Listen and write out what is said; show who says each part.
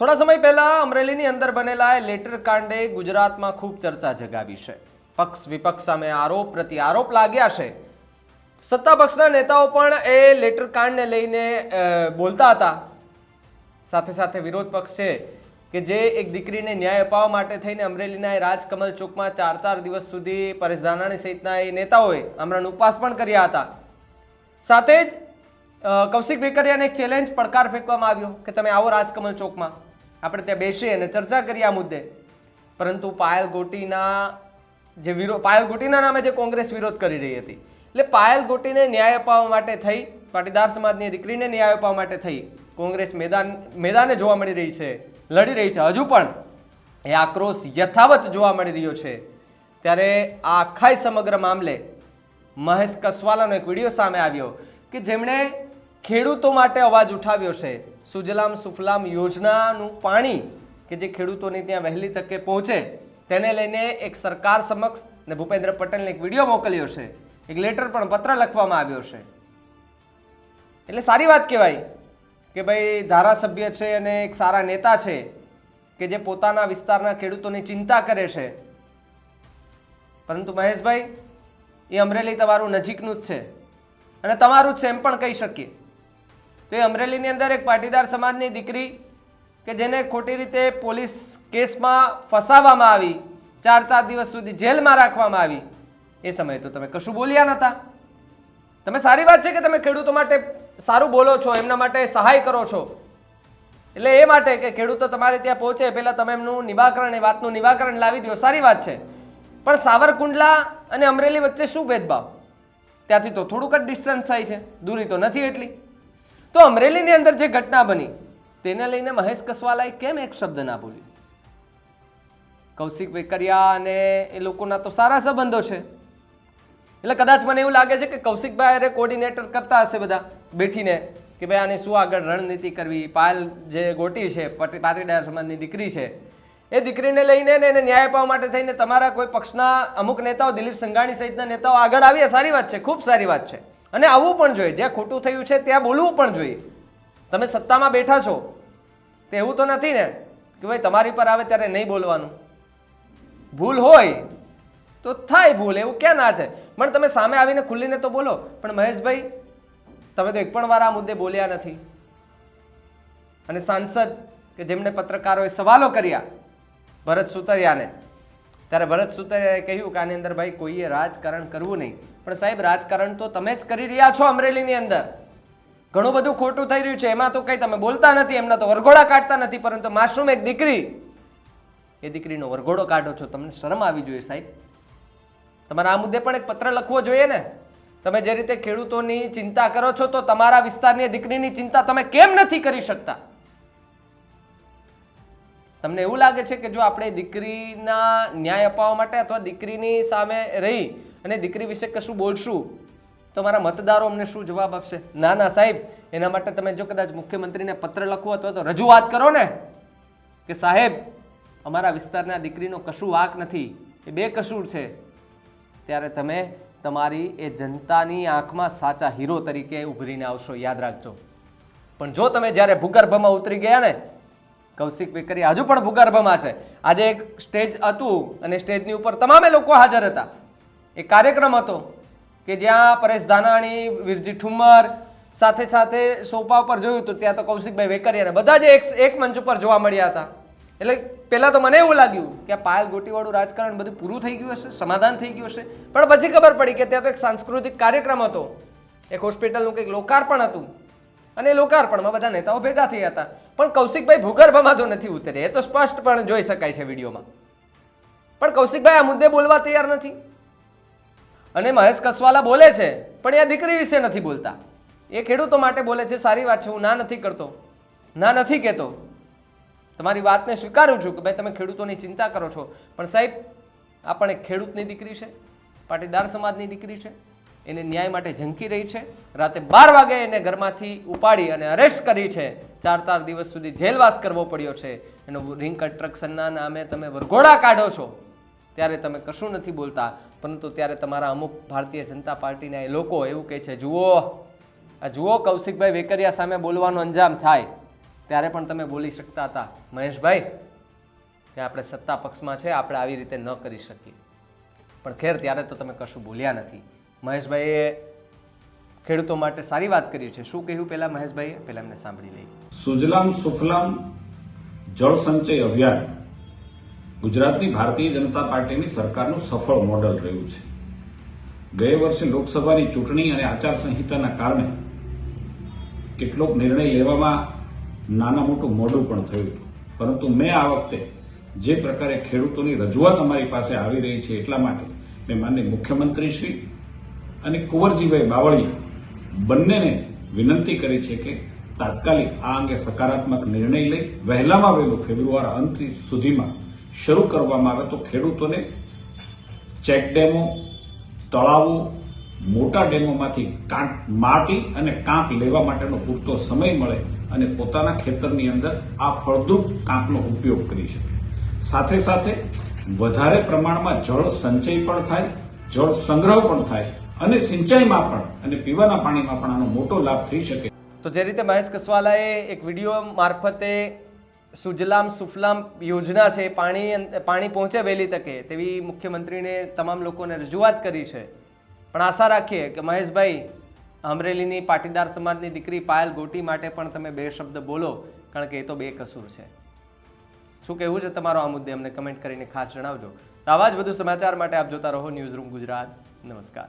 Speaker 1: થોડા સમય પહેલા અમરેલીની અંદર બનેલા લેટર કાંડે ગુજરાતમાં ખૂબ ચર્ચા જગાવી છે. પક્ષ વિપક્ષ સામે આરોપ પ્રતિ આરોપ લાગ્યા છે. સત્તા પક્ષના નેતાઓ પણ એ લેટર કાંડને લઈને બોલતા હતા. સાથે સાથે વિરોધ પક્ષ છે કે જે એક દીકરીને ન્યાય અપાવવા માટે થઈને અમરેલીના એ રાજકમલ ચોકમાં ચાર ચાર દિવસ સુધી પરેશ ધાનાણી સહિતના એ નેતાઓએ આમરણ ઉપવાસ પણ કર્યા હતા. સાથે જ કૌશિક વેકરિયાને એક ચેલેન્જ પડકાર ફેંકવામાં આવ્યો કે તમે આવો રાજકમલ ચોકમાં. આપણે ત્યાં બેસીએ અને ચર્ચા કરીએ આ મુદ્દે. પરંતુ પાયલ ગોટીના જે વિરોધ પાયલ ગોટીના નામે જે કોંગ્રેસ વિરોધ કરી રહી હતી. એટલે પાયલ ગોટીને ન્યાય અપાવવા માટે થઈ, પાટીદાર સમાજની દીકરીને ન્યાય અપાવવા માટે થઈ, કોંગ્રેસ મેદાન, મેદાને જોવા મળી રહી છે, લડી રહી છે. હજુ પણ એ આક્રોશ યથાવત જોવા મળી રહ્યો છે. ત્યારે આ આખા સમગ્ર મામલે મહેશ કસવાલાનો એક વીડિયો સામે આવ્યો કે જેમણે ખેડૂતો માટે અવાજ ઉઠાવ્યો છે. સુજલામ સુફલામ યોજનાનું પાણી કે જે ખેડૂતોને ત્યાં વહેલી તકે પહોંચે, તેને લઈને એક સરકાર સમક્ષ ને ભૂપેન્દ્ર પટેલને એક વીડિયો મોકલ્યો છે. એક લેટર પણ પત્ર લખવામાં આવ્યો છે. એટલે સારી વાત કહેવાય કે ભાઈ ધારાસભ્ય છે અને એક સારા નેતા છે કે જે પોતાના વિસ્તારના ખેડૂતોની ચિંતા કરે છે. પરંતુ મહેશભાઈ, એ અમરેલી તમારું નજીકનું જ છે. અને તમારું જ છે એમ પણ કહી શકીએ. તો એ અમરેલીની અંદર એક પાટીદાર સમાજની દીકરી કે જેને ખોટી રીતે પોલીસ કેસમાં ફસાવવામાં આવી, ચાર ચાર દિવસ સુધી જેલમાં રાખવામાં આવી, એ સમયે તો તમે કશું બોલ્યા નહોતા તમે સારી વાત છે કે તમે ખેડૂતો માટે સારું બોલો છો, એમના માટે સહાય કરો છો. એટલે એ માટે કે ખેડૂતો તમારે ત્યાં પહોંચે, પહેલાં તમે એમનું નિવાકરણ, એ વાતનું નિવાકરણ લાવી દો સારી વાત છે. પણ સાવરકુંડલા અને અમરેલી વચ્ચે શું ભેદભાવ? ત્યાંથી તો થોડુંક જ ડિસ્ટન્સ થાય છે, દૂરી તો નથી એટલી. તો અમરેલીની અંદર જે ઘટના બની, તેને લઈને મહેશ કસવાલાએ કેમ એક શબ્દ ના બોલ્યો? કૌશિક વેકરિયા અને એ લોકોના તો સારા સંબંધો છે. એટલે કદાચ મને એવું લાગે છે કે કૌશિકભાઈ અરે કોર્ડિનેટર કરતા હશે બધા, બેઠીને, કે ભાઈ આની શું આગળ રણનીતિ કરવી? પાયલ જે ગોટી છે પાટીદાર સમાજની દીકરી છે, એ દીકરીને લઈને એને ન્યાય અપાવવા માટે થઈને તમારા કોઈ પક્ષના અમુક નેતાઓ, દિલીપ સંઘાણી સહિતના નેતાઓ આગળ આવ્યા. સારી વાત છે, ખૂબ સારી વાત છે. અને આવવું પણ જોઈએ. જ્યાં ખોટું થયું છે, ત્યાં બોલવું પણ જોઈએ. તમે સત્તામાં બેઠા છો તે એવું તો નથી ને? કે ભાઈ, તમારી પર આવે ત્યારે નહીં બોલવાનું. ભૂલ હોય, તો થાય ભૂલ, એવું ક્યાં ના છે? પણ તમે સામે આવીને ખુલ્લીને તો બોલો. પણ મહેશભાઈ, તમે તો એક પણ વાર આ મુદ્દે બોલ્યા નથી. અને સાંસદ કે જેમણે પત્રકારોએ સવાલો કર્યા, ભરત સુતરિયાને ત્યારે ભરત સુતરે કહ્યું કે આની અંદર ભાઈ કોઈએ રાજકારણ કરવું નહીં. પણ સાહેબ, રાજકારણ તો તમે જ કરી રહ્યા છો અમરેલીની અંદર. ઘણું બધું ખોટું થઈ રહ્યું છે. એમાં તો કંઈ તમે બોલતા નથી, એમના તો વરઘોડા કાઢતા નથી, પરંતુ માસૂમ એક દીકરી. એ દીકરીનો વરઘોડો કાઢો છો. તમને શરમ આવી જોઈએ સાહેબ. તમારા આ મુદ્દે પણ એક પત્ર લખવો જોઈએ ને. તમે જે રીતે ખેડૂતોની ચિંતા કરો છો, તો તમારા વિસ્તારની દીકરીની ચિંતા તમે કેમ નથી કરી શકતા? તમને એવું લાગે છે કે જો આપણે દીકરીના ન્યાય અપાવવા માટે અથવા દીકરીની સામે રહી અને દીકરી વિશે કશું બોલશું, તો મારા મતદારો અમને શું જવાબ આપશે? ના ના, સાહેબ, એના માટે તમે જો કદાચ મુખ્યમંત્રીને પત્ર લખવો અથવા તો રજૂઆત કરો ને, કે સાહેબ, અમારા વિસ્તારના દીકરીનો કશું વાક નથી, એ બે કસૂર છે. ત્યારે તમે તમારી એ જનતાની આંખમાં સાચા હીરો તરીકે ઉભરીને આવશો, યાદ રાખજો. પણ જો તમે જ્યારે ભૂગર્ભમાં ઉતરી ગયા ને કૌશિક વેકરી હજુ પણ ભૂગર્ભમાં છે. આજે એક સ્ટેજ હતું અને સ્ટેજની ઉપર તમામે લોકો હાજર હતા. એ કાર્યક્રમ હતો કે જ્યાં પરેશ ધાનાણી, વીરજી ઠુમ્મર સાથે સાથે સોપા ઉપર જોયું હતું, ત્યાં તો કૌશિકભાઈ વેકરિયા ને બધા જ એક એક મંચ ઉપર જોવા મળ્યા હતા. એટલે પહેલાં તો મને એવું લાગ્યું કે આ પાયલ ગોટીવાળું રાજકારણ બધું પૂરું થઈ ગયું હશે, સમાધાન થઈ ગયું હશે. પણ પછી ખબર પડી કે ત્યાં તો એક સાંસ્કૃતિક કાર્યક્રમ હતો. એક હોસ્પિટલનું કંઈક લોકાર્પણ હતું. અને લોકાર્પણમાં બધા નેતાઓ ભેગા થયા હતા. પણ કૌશિકભાઈ ભૂગર્ભમાં તો નથી ઉતરે. એ તો સ્પષ્ટ પણ જોઈ શકાય છે વિડીયોમાં. પણ કૌશિકભાઈ આ મુદ્દે બોલવા તૈયાર નથી. અને મહેશ કસવાલા બોલે છે, પણ એ દીકરી વિશે નથી બોલતા. એ ખેડૂતો માટે બોલે છે, સારી વાત છે, હું ના નથી કરતો. ના નથી કહેતો. તમારી વાતને સ્વીકારું છું કે ભાઈ તમે ખેડૂતોની ચિંતા કરો છો. પણ સાહેબ, આ પણ એક ખેડૂતની દીકરી છે, પાટીદાર સમાજની દીકરી છે. એને ન્યાય માટે ઝંકી રહી છે. રાતે બાર વાગે એને ઘરમાંથી ઉપાડી અને અરેસ્ટ કરી છે. ચાર ચાર દિવસ સુધી જેલવાસ કરવો પડ્યો છે. એનો રિંગ કન્સ્ટ્રક્શનના નામે તમે વરઘોડા કાઢો છો. ત્યારે તમે કશું નથી બોલતા. પરંતુ ત્યારે તમારા અમુક ભારતીય જનતા પાર્ટીના એ લોકો એવું કહે છે, જુઓ, આ જુઓ કૌશિકભાઈ વેકરિયા સામે બોલવાનો અંજામ થાય. ત્યારે પણ તમે બોલી શકતા હતા. મહેશભાઈ, કે આપણે સત્તા પક્ષમાં છે, આપણે આવી રીતે ન કરી શકીએ. પણ ખેર, ત્યારે તો તમે કશું બોલ્યા નથી. મહેશભાઈએ ખેડૂતો માટે સારી વાત કરી છે. શું કહ્યું પહેલા મહેશભાઈએ? પહેલા એમને સાંભળી લઈએ.
Speaker 2: સુજલામ સુફલામ જળ સંચય અભિયાન. ગુજરાતની ભારતીય જનતા પાર્ટીની સરકારનું સફળ મોડલ રહ્યું છે. ગયે વર્ષે લોકસભાની ચૂંટણી અને આચારસંહિતાના કારણે કેટલોક નિર્ણય લેવામાં નાના મોટું મોડું પણ થયું. પરંતુ મેં આ વખતે જે પ્રકારે ખેડૂતોની રજૂઆત અમારી પાસે આવી રહી છે એટલા માટે મેં માનની મુખ્યમંત્રી શ્રી અને કુંવરજીભાઈ બાવળિયા બંનેને વિનંતી કરી છે કે તાત્કાલિક આ અંગે સકારાત્મક નિર્ણય લઈ વહેલામાં વહેલું ફેબ્રુઆરી અંત સુધીમાં શરૂ કરવામાં આવે તો ખેડૂતોને ચેક ડેમો, તળાવો, મોટા ડેમોમાંથી કાંટ માટી અને કાંક લેવા માટેનો પૂરતો સમય મળે અને પોતાના ખેતરની અંદર આ ફળદ્રુપ કાંકનો ઉપયોગ કરી શકે. સાથે સાથે વધારે પ્રમાણમાં જળ સંચય પણ થાય, જળ સંગ્રહ પણ થાય અને સિંચાઈમાં પણ, અને પીવાના પાણીમાં પણ આનો મોટો લાભ થઈ શકે.
Speaker 1: તો જે રીતે મહેશ કસવાલાએ એક વીડિયો મારફતે સુજલામ સુફલામ યોજના છે, પાણી પાણી પહોંચે વહેલી તકે, તેવી મુખ્યમંત્રીને તમામ લોકોને રજૂઆત કરી છે. પણ આશા રાખીએ કે મહેશભાઈ, અમરેલીની પાટીદાર સમાજની દીકરી પાયલ ગોટી માટે પણ તમે બે શબ્દ બોલો, કારણ કે એ તો બે કસૂર છે. શું કહેવું છે તમારો આ મુદ્દે? અમને કમેન્ટ કરીને ખાસ જણાવજો. તો આવા જ વધુ સમાચાર માટે આપ જોતા રહો ન્યૂઝ રૂમ ગુજરાત. નમસ્કાર.